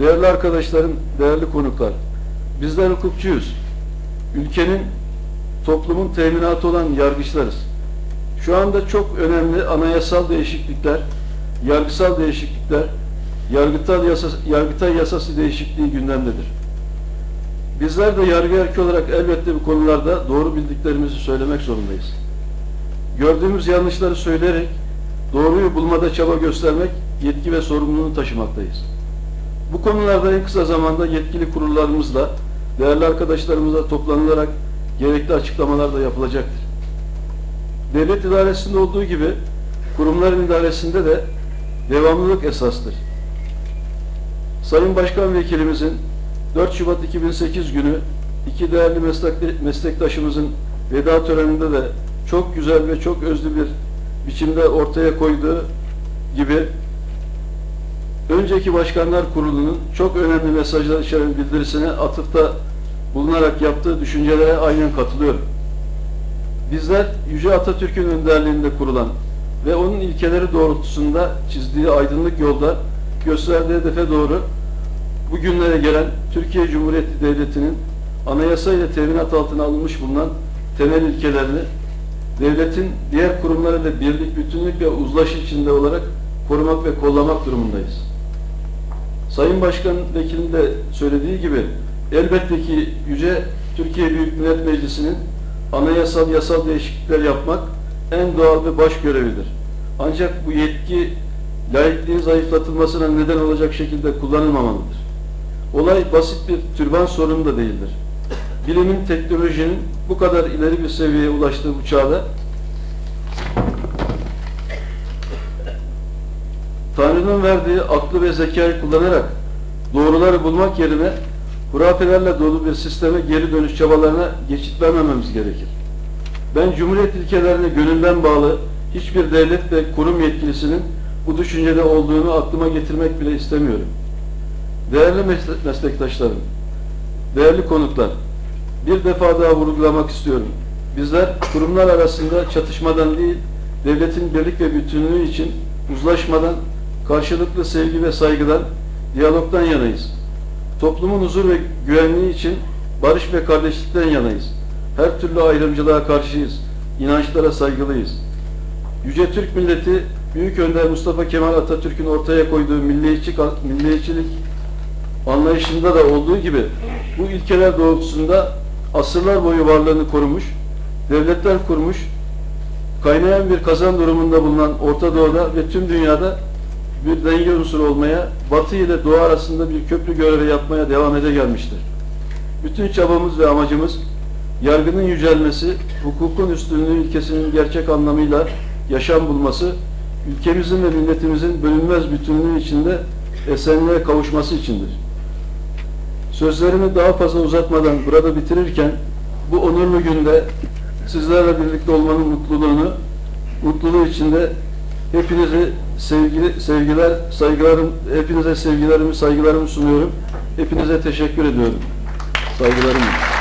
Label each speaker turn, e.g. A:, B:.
A: Değerli arkadaşlarım, değerli konuklar, bizler hukukçuyuz. Ülkenin, toplumun teminatı olan yargıçlarız. Şu anda çok önemli anayasal değişiklikler, yargısal değişiklikler, yargıtay yasası, yargıtay yasası değişikliği gündemdedir. Bizler de yargı erki olarak elbette bu konularda doğru bildiklerimizi söylemek zorundayız. Gördüğümüz yanlışları söyleyerek doğruyu bulmada çaba göstermek yetki ve sorumluluğunu taşımaktayız. Bu konularda en kısa zamanda yetkili kurullarımızla, değerli arkadaşlarımızla toplanılarak gerekli açıklamalar da yapılacaktır. Devlet idaresinde olduğu gibi kurumların idaresinde de devamlılık esastır. Sayın Başkan Vekilimizin 4 Şubat 2008 günü iki değerli meslek- meslektaşımızın veda töreninde de çok güzel ve çok özlü bir biçimde ortaya koyduğu gibi önceki Başkanlar Kurulu'nun çok önemli mesajlar içeren bildirisine atıfta bulunarak yaptığı düşüncelere aynen katılıyorum. Bizler Yüce Atatürk'ün önderliğinde kurulan ve onun ilkeleri doğrultusunda çizdiği aydınlık yolda gösterdiği hedefe doğru bugünlere gelen Türkiye Cumhuriyeti Devleti'nin anayasa ile teminat altına alınmış bulunan temel ilkelerini devletin diğer kurumlarıyla birlik, bütünlük ve uzlaşı içinde olarak korumak ve kollamak durumundayız. Sayın Başkan Vekilin de söylediği gibi elbette ki Yüce Türkiye Büyük Millet Meclisi'nin anayasal yasal değişiklikler yapmak en doğal ve baş görevidir. Ancak bu yetki laikliğin zayıflatılmasına neden olacak şekilde kullanılmamalıdır. Olay basit bir türban sorunu da değildir. Bilimin, teknolojinin bu kadar ileri bir seviyeye ulaştığı bu çağda Tanrı'nın verdiği aklı ve zekayı kullanarak doğruları bulmak yerine hurafelerle dolu bir sisteme geri dönüş çabalarına geçit vermememiz gerekir. Ben Cumhuriyet ilkelerine gönülden bağlı hiçbir devlet ve kurum yetkilisinin bu düşüncede olduğunu aklıma getirmek bile istemiyorum. Değerli mesle- meslektaşlarım, değerli konuklar, bir defa daha vurgulamak istiyorum. Bizler kurumlar arasında çatışmadan değil, devletin birlik ve bütünlüğü için uzlaşmadan, karşılıklı sevgi ve saygıdan, diyalogdan yanayız. Toplumun huzur ve güvenliği için barış ve kardeşlikten yanayız. Her türlü ayrımcılığa karşıyız. İnançlara saygılıyız. Yüce Türk milleti Büyük Önder Mustafa Kemal Atatürk'ün ortaya koyduğu milliyetçi, milliyetçilik anlayışında da olduğu gibi bu ilkeler doğrultusunda asırlar boyu varlığını korumuş, devletler kurmuş, kaynayan bir kazan durumunda bulunan Orta Doğu'da ve tüm dünyada bir denge unsuru olmaya, Batı ile Doğu arasında bir köprü görevi yapmaya devam ede gelmiştir. Bütün çabamız ve amacımız yargının yücelmesi, hukukun üstünlüğü ilkesinin gerçek anlamıyla yaşam bulması, ülkemizin ve milletimizin bölünmez bütünlüğü içinde esenliğe kavuşması içindir. Sözlerimi daha fazla uzatmadan burada bitirirken bu onurlu günde sizlerle birlikte olmanın mutluluğunu, mutluluğu içinde hepinizi sevgili sevgiler, saygılarım, hepinize sevgilerimi, saygılarımı sunuyorum. Hepinize teşekkür ediyorum. Saygılarımı.